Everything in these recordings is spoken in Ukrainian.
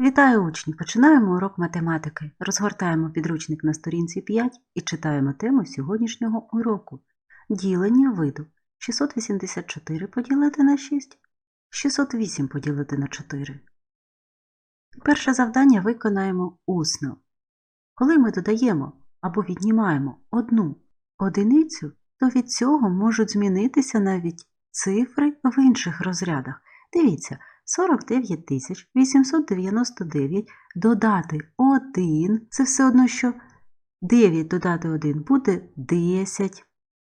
Вітаю учні! Починаємо урок математики. Розгортаємо підручник на сторінці 5 і читаємо тему сьогоднішнього уроку. Ділення виду. 684 поділити на 6, 608 поділити на 4. Перше завдання виконаємо усно. Коли ми додаємо або віднімаємо одну одиницю, то від цього можуть змінитися навіть цифри в інших розрядах. Дивіться, 49 899 додати 1 – це все одно, що 9 додати 1 буде 10.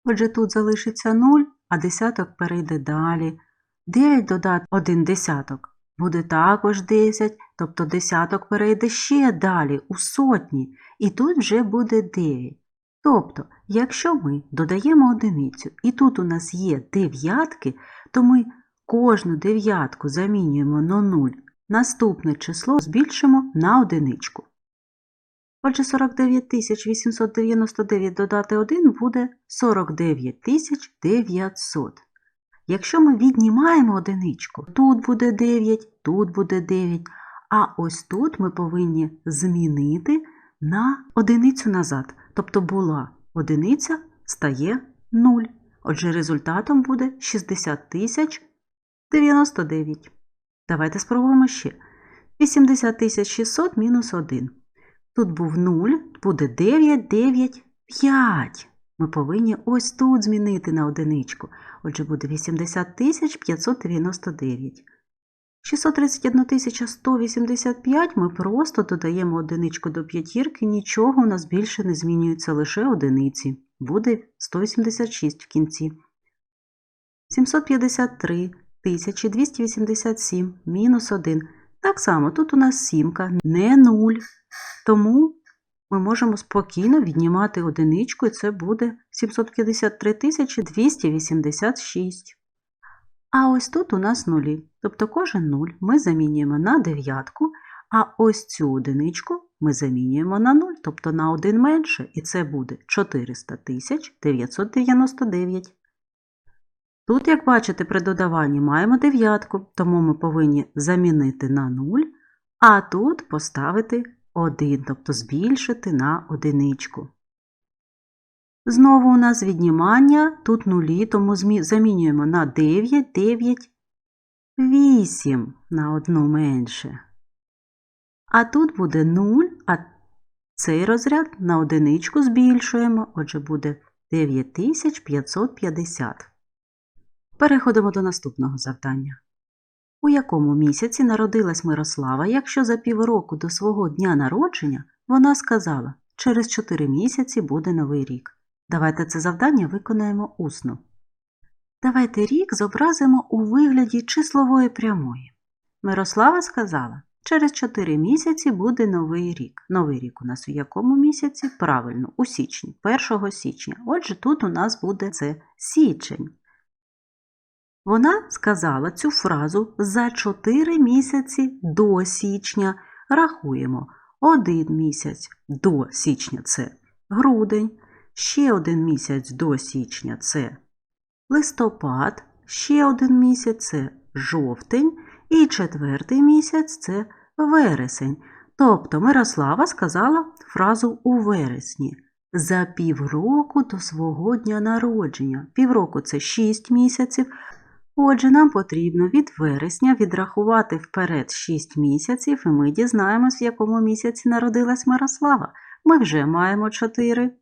Отже, тут залишиться 0, а десяток перейде далі. 9 додати 1 десяток буде також 10, тобто десяток перейде ще далі, у сотні, і тут вже буде 9. Тобто, якщо ми додаємо одиницю, і тут у нас є дев'ятки, то ми кожну дев'ятку замінюємо на 0, наступне число збільшимо на одиничку. Отже, 49 899 додати 1 буде 49 900. Якщо ми віднімаємо одиничку, тут буде 9, тут буде 9, а ось тут ми повинні змінити на одиницю назад. Тобто була одиниця, стає 0. Отже, результатом буде 60 тисяч 99. Давайте спробуємо ще. 80 600 мінус 1. Тут був 0, буде 9, 9, 5. Ми повинні ось тут змінити на одиничку. Отже, буде 80 599. 631 185 ми просто додаємо одиничку до п'ятірки, нічого у нас більше не змінюється, лише одиниці. Буде 186 в кінці. 753 1287 мінус 1. Так само, тут у нас сімка, не 0. Тому ми можемо спокійно віднімати одиничку, і це буде 753 286. А ось тут у нас нулі. Тобто кожен 0 ми замінюємо на дев'ятку, а ось цю одиничку ми замінюємо на 0, тобто на 1 менше, і це буде 400 999. Тут, як бачите, при додаванні маємо дев'ятку, тому ми повинні замінити на 0, а тут поставити 1, тобто збільшити на одиничку. Знову у нас віднімання, тут нулі, тому замінюємо на 9, 9, 8 на одну менше. А тут буде 0, а цей розряд на одиничку збільшуємо, отже буде 9550. Переходимо до наступного завдання. У якому місяці народилась Мирослава, якщо за півроку до свого дня народження вона сказала, через 4 місяці буде новий рік. Давайте це завдання виконаємо усно. Давайте рік зобразимо у вигляді числової прямої. Мирослава сказала, через 4 місяці буде новий рік. Новий рік у нас у якому місяці? Правильно, у січні, 1 січня. Отже, тут у нас буде це січень. Вона сказала цю фразу за 4 місяці до січня. Рахуємо. Один місяць до січня це грудень, ще один місяць до січня це листопад, ще один місяць це жовтень, і четвертий місяць це вересень. Тобто Мирослава сказала фразу у вересні. За півроку до свого дня народження. Півроку це 6 місяців. Отже, нам потрібно від вересня відрахувати вперед 6 місяців, і ми дізнаємось, в якому місяці народилась Мирослава. Ми вже маємо 4.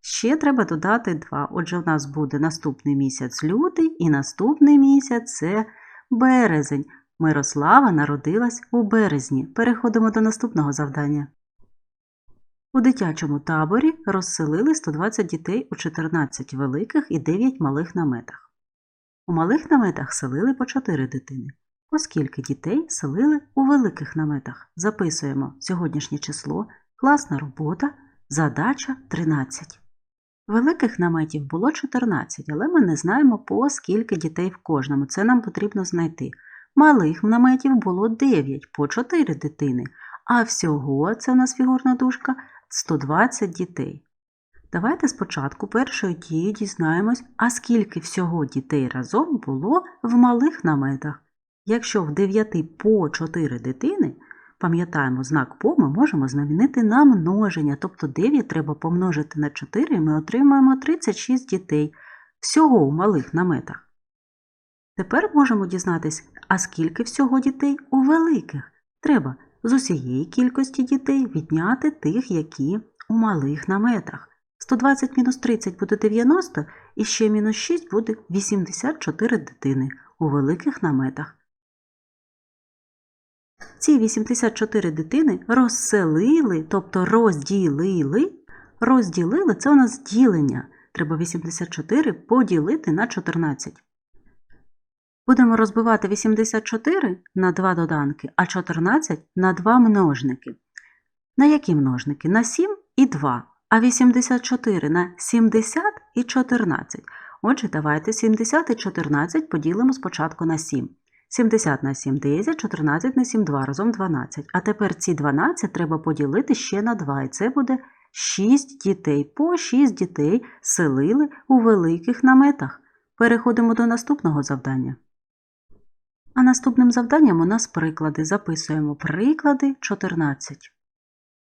Ще треба додати 2. Отже, у нас буде наступний місяць лютий і наступний місяць це березень. Мирослава народилась у березні. Переходимо до наступного завдання. У дитячому таборі розселили 120 дітей у 14 великих і 9 малих наметах. У малих наметах селили по 4 дитини. Оскільки дітей селили у великих наметах. Записуємо сьогоднішнє число, класна робота, задача 13. Великих наметів було 14, але ми не знаємо, по скільки дітей в кожному. Це нам потрібно знайти. Малих наметів було 9 по 4 дитини, а всього, це у нас фігурна дужка, 120 дітей. Давайте спочатку першою дією дізнаємось, а скільки всього дітей разом було в малих наметах. Якщо в 9 по 4 дитини, Пам'ятаємо, знак по ми можемо замінити на множення, тобто 9 треба помножити на 4 і ми отримаємо 36 дітей всього у малих наметах. Тепер можемо дізнатись, а скільки всього дітей у великих. Треба з усієї кількості дітей відняти тих, які у малих наметах. 120 мінус 30 буде 90, і ще мінус 6 буде 84 дитини у великих наметах. Ці 84 дитини розселили, тобто розділили. Розділили це у нас ділення. Треба 84 поділити на 14. Будемо розбивати 84 на 2 доданки, а 14 на 2 множники. На які множники? На 7 і 2, а 84 на 70 і 14. Отже, давайте 70 і 14 поділимо спочатку на 7. 70 на 7 – 10, 14 на 7 – 2, разом 12. А тепер ці 12 треба поділити ще на 2, і це буде 6 дітей. По 6 дітей селили у великих наметах. Переходимо до наступного завдання. А наступним завданням у нас приклади. Записуємо приклади 14.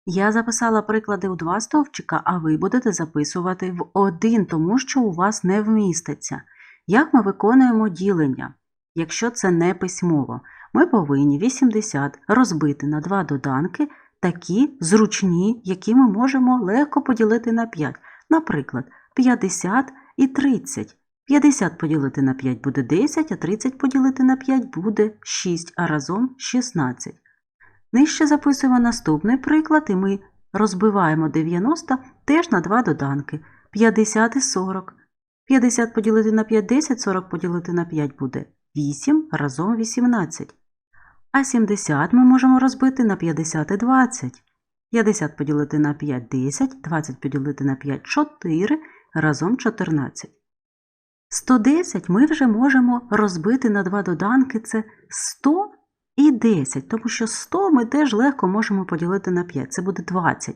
Я записала приклади у два стовпчика, а ви будете записувати в один, тому що у вас не вміститься. Як ми виконуємо ділення? Якщо це не письмово, ми повинні 80 розбити на два доданки, такі зручні, які ми можемо легко поділити на 5. Наприклад, 50 і 30. 50 поділити на 5 буде 10, а 30 поділити на 5 буде 6, а разом 16. Нижче записуємо наступний приклад, і ми розбиваємо 90 теж на два доданки 50 і 40. 50 поділити на 5 10, 40 поділити на 5 буде 8, разом 18. А 70 ми можемо розбити на 50 і 20. 50 поділити на 5 10, 20 поділити на 5 4, разом 14. 110 ми вже можемо розбити на два доданки це 100 і 10, тому що 100 ми теж легко можемо поділити на 5, це буде 20.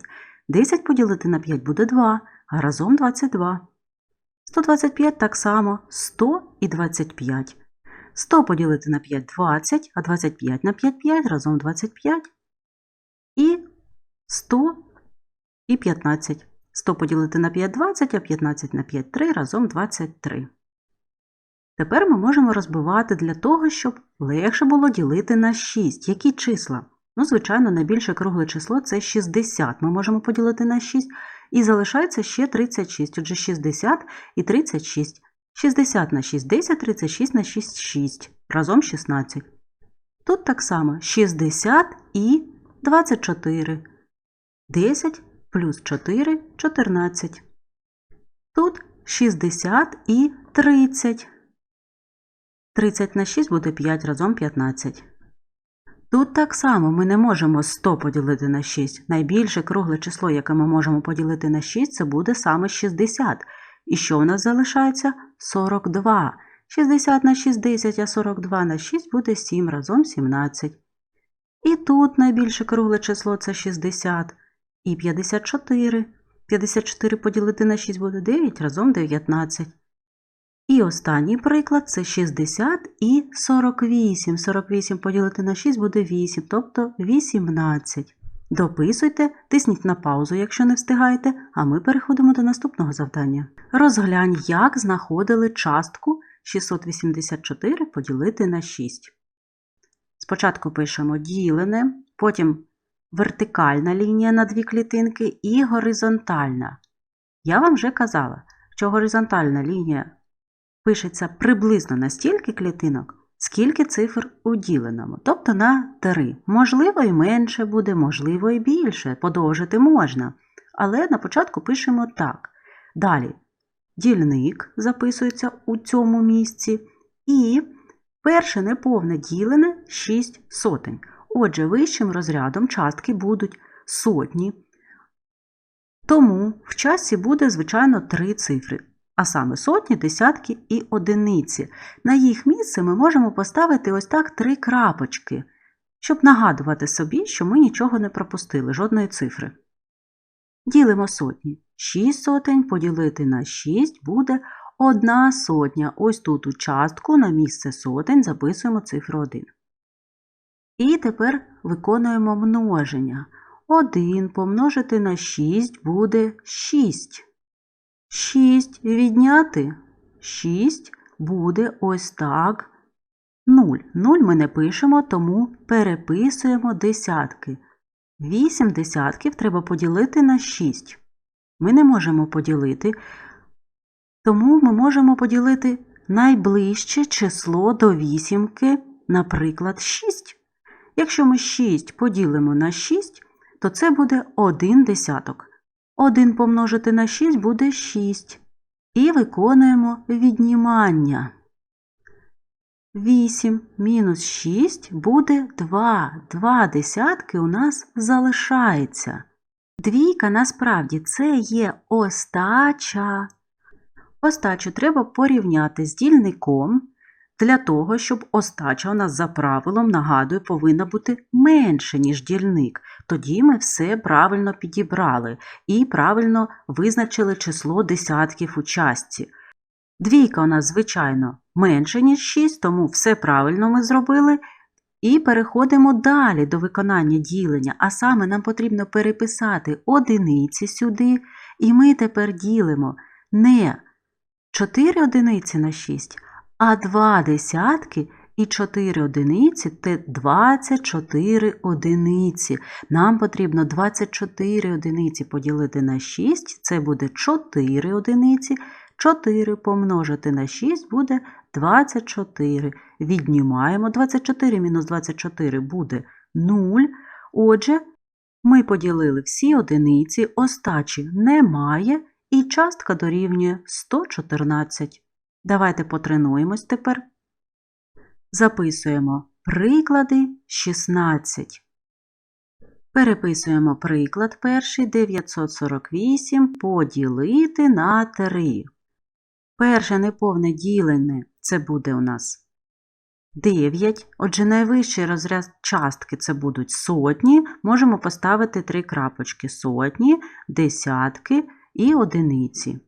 10 поділити на 5 буде 2, а разом 22. 125 так само 100 і 25. 100 поділити на 5 20, а 25 на 5 5, разом 25. І 100 і 15. 100 поділити на 5 20, а 15 на 5 3, разом 23. Тепер ми можемо розбивати для того, щоб легше було ділити на 6. Які числа? Ну, звичайно, найбільше кругле число це 60. Ми можемо поділити на 6. І залишається ще 36. Отже, 60 і 36. 60 на 6 – 10, 36 на 6 – 6. Разом 16. Тут так само 60 і 24. 10 плюс 4 – 14. Тут 60 і 30. 30 на 6 буде 5 разом 15. Тут так само ми не можемо 100 поділити на 6. Найбільше кругле число, яке ми можемо поділити на 6, це буде саме 60. І що у нас залишається? 42. 60 на 6 – 10, а 42 на 6 буде 7 разом 17. І тут найбільше кругле число це 60. І 54. 54 поділити на 6 буде 9 разом 19. І останній приклад це 60 і 48. 48 поділити на 6 буде 8, тобто 18. Дописуйте, тисніть на паузу, якщо не встигаєте, а ми переходимо до наступного завдання. Розглянь, як знаходили частку 684 поділити на 6. Спочатку пишемо ділене, потім вертикальна лінія на дві клітинки і горизонтальна. Я вам вже казала, що горизонтальна лінія пишеться приблизно на стільки клітинок, скільки цифр у діленому, тобто на 3. Можливо, і менше буде, можливо, і більше, подовжити можна. Але на початку пишемо так. Далі дільник записується у цьому місці. І перше неповне ділене 6 сотень. Отже, вищим розрядом частки будуть сотні. Тому в часі буде, звичайно, три цифри а саме сотні, десятки і одиниці. На їх місце ми можемо поставити ось так три крапочки, щоб нагадувати собі, що ми нічого не пропустили, жодної цифри. Ділимо сотні. 6 сотень поділити на 6 буде одна сотня. Ось тут у частку на місце сотень записуємо цифру 1. І тепер виконуємо множення. 1 помножити на 6 буде 6. 6 відняти 6 буде ось так. 0. 0 ми не пишемо, тому переписуємо десятки. 8 десятків треба поділити на 6. Ми не можемо поділити, тому ми можемо поділити найближче число до вісімки, наприклад, 6. Якщо ми 6 поділимо на 6, то це буде 1 десяток. 1 помножити на 6 буде 6. І виконуємо віднімання. 8 мінус 6 буде 2. 2 десятки у нас залишається. Двійка насправді це є остача. Остачу треба порівняти з дільником для того, щоб остача у нас за правилом, нагадую, повинна бути менше, ніж дільник. Тоді ми все правильно підібрали і правильно визначили число десятків у частці. Двійка у нас, звичайно, менше, ніж 6, тому все правильно ми зробили. І переходимо далі до виконання ділення, а саме нам потрібно переписати одиниці сюди, і ми тепер ділимо не 4 одиниці на 6, а 2 десятки і 4 одиниці це 24 одиниці. Нам потрібно 24 одиниці поділити на 6, це буде 4 одиниці. 4 помножити на 6 буде 24. Віднімаємо 24 мінус 24 буде 0. Отже, ми поділили всі одиниці, остачі немає, і частка дорівнює 114. Давайте потренуємось тепер. Записуємо приклади 16. Переписуємо приклад перший 948 поділити на 3. Перше неповне ділене це буде у нас 9. Отже, найвищий розряд частки це будуть сотні. Можемо поставити три крапочки сотні, десятки і одиниці.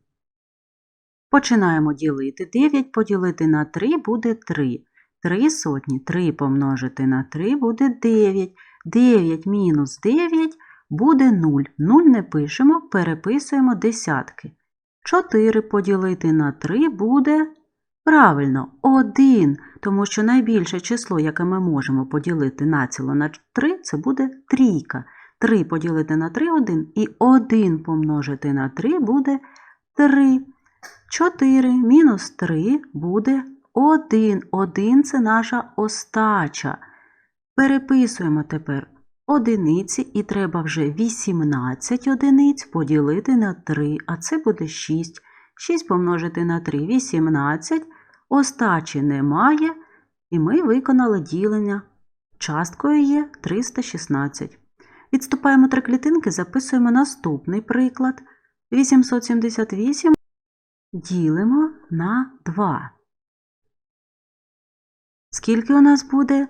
Починаємо ділити. 9 поділити на 3 буде 3. 3 сотні, 3 помножити на 3 буде 9. 9 мінус 9 буде 0. 0 не пишемо, переписуємо десятки. 4 поділити на 3 буде правильно 1, тому що найбільше число, яке ми можемо поділити націло на 3, це буде трійка. 3 поділити на 3 1 і 1 помножити на 3 буде 3. 4 мінус 3 буде 1. 1 це наша остача. Переписуємо тепер одиниці і треба вже 18 одиниць поділити на 3, а це буде 6. 6 помножити на 3 18. Остачі немає, і ми виконали ділення. Часткою є 316. Відступаємо три клітинки, записуємо наступний приклад. 878 ділимо на 2. Скільки у нас буде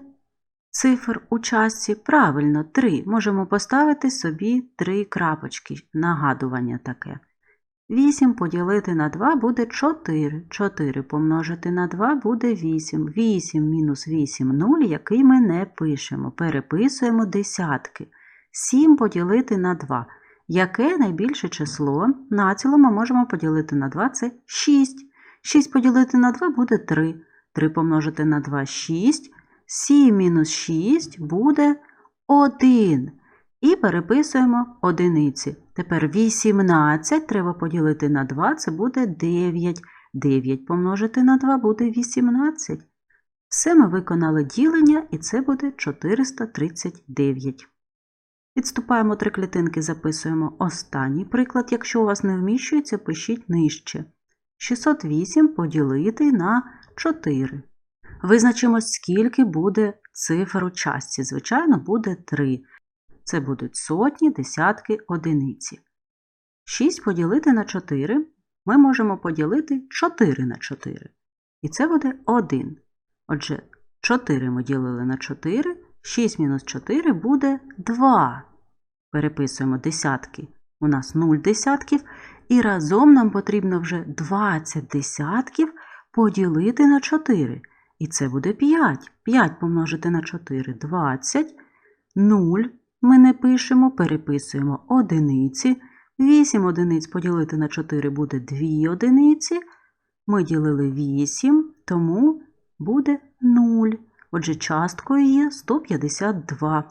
цифр у частці? Правильно, 3. Можемо поставити собі 3 крапочки. Нагадування таке. 8 поділити на 2 буде 4. 4 помножити на 2 буде 8. 8 мінус 8 0, який ми не пишемо. Переписуємо десятки. 7 поділити на 2. Яке найбільше число? Націло ми можемо поділити на 2 це 6. 6 поділити на 2 буде 3. 3 помножити на 2 6. 7 мінус 6 буде 1. І переписуємо одиниці. Тепер 18 треба поділити на 2, це буде 9. 9 помножити на 2 буде 18. Все ми виконали ділення, і це буде 439. Відступаємо три клітинки, записуємо останній приклад. Якщо у вас не вміщується, пишіть нижче. 608 поділити на 4. Визначимо, скільки буде цифр у частці. Звичайно, буде 3. Це будуть сотні, десятки, одиниці. 6 поділити на 4 ми можемо поділити 4 на 4. І це буде 1. Отже, 4 ми ділили на 4, 6 мінус 4 буде 2. Переписуємо десятки. У нас 0 десятків. І разом нам потрібно вже 20 десятків поділити на 4. І це буде 5. 5 помножити на 4 20. 0 ми не пишемо, переписуємо одиниці. 8 одиниць поділити на 4 буде 2 одиниці. Ми ділили 8, тому буде 0. Отже, часткою є 152.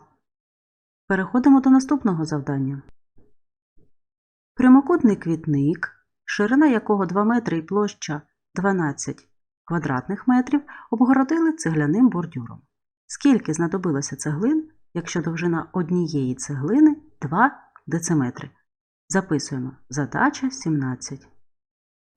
Переходимо до наступного завдання. Прямокутний квітник, ширина якого 2 метри і площа 12 квадратних метрів, обгородили цегляним бордюром. Скільки знадобилося цеглин, якщо довжина однієї цеглини 2 дециметри? Записуємо задача 17.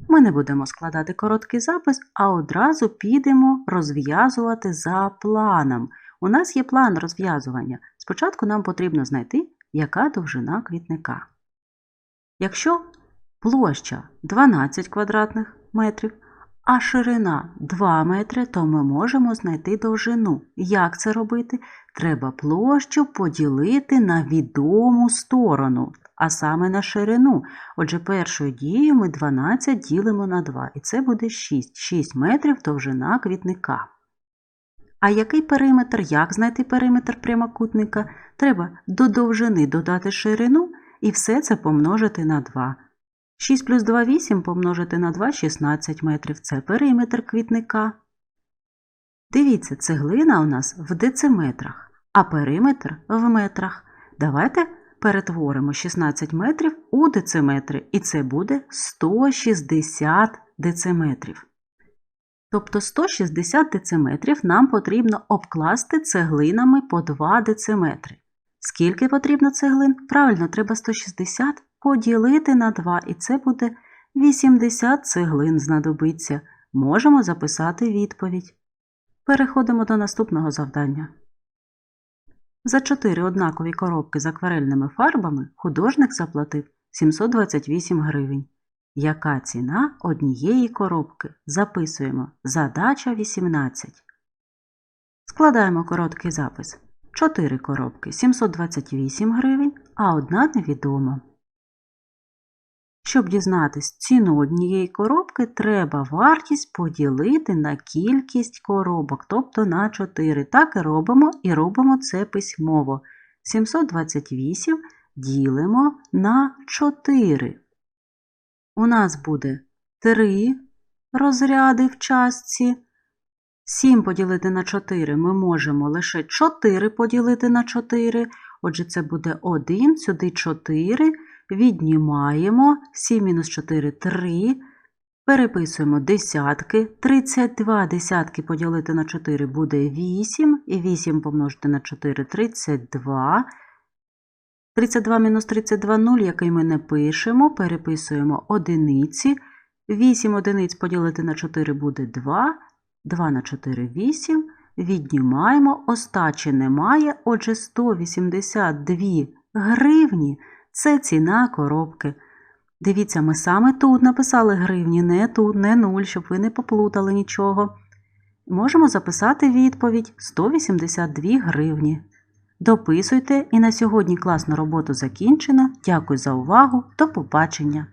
Ми не будемо складати короткий запис, а одразу підемо розв'язувати за планом. У нас є план розв'язування. Спочатку нам потрібно знайти, яка довжина квітника. Якщо площа 12 квадратних метрів, а ширина 2 метри, то ми можемо знайти довжину. Як це робити? Треба площу поділити на відому сторону, а саме на ширину. Отже, першою дією ми 12 ділимо на 2, і це буде 6. 6 метрів довжина квітника. А який периметр? Як знайти периметр прямокутника? Треба до довжини додати ширину і все це помножити на 2. 6 плюс 2 – 8 помножити на 2 – 16 метрів. Це периметр квітника. Дивіться, цеглина у нас в дециметрах, а периметр в метрах. Давайте перетворимо 16 метрів у дециметри, і це буде 160 дециметрів. Тобто 160 дециметрів нам потрібно обкласти цеглинами по 2 дециметри. Скільки потрібно цеглин? Правильно, треба 160 поділити на 2, і це буде 80 цеглин знадобиться. Можемо записати відповідь. Переходимо до наступного завдання. За 4 однакові коробки з акварельними фарбами художник заплатив 728 гривень. Яка ціна однієї коробки? Записуємо. Задача 18. Складаємо короткий запис. 4 коробки 728 гривень, а одна невідома. Щоб дізнатись ціну однієї коробки, треба вартість поділити на кількість коробок, тобто на 4. Так і робимо, і робимо це письмово. 728 ділимо на 4. У нас буде 3 розряди в частці. 7 поділити на 4 ми можемо лише 4 поділити на 4. Отже, це буде 1, сюди 4. Віднімаємо 7 мінус 4 – 3. Переписуємо десятки. 32 десятки поділити на 4 буде 8. І 8 помножити на 4 – 32. 32 мінус 32 – 0, який ми не пишемо. Переписуємо одиниці. 8 одиниць поділити на 4 буде 2. 2 на 4 – 8. Віднімаємо. Остачі немає. Отже, 182 гривні – це ціна коробки. Дивіться, ми саме тут написали гривні, не тут, не нуль, щоб ви не поплутали нічого. Можемо записати відповідь 182 гривні. Дописуйте і на сьогодні класну роботу закінчено. Дякую за увагу. До побачення!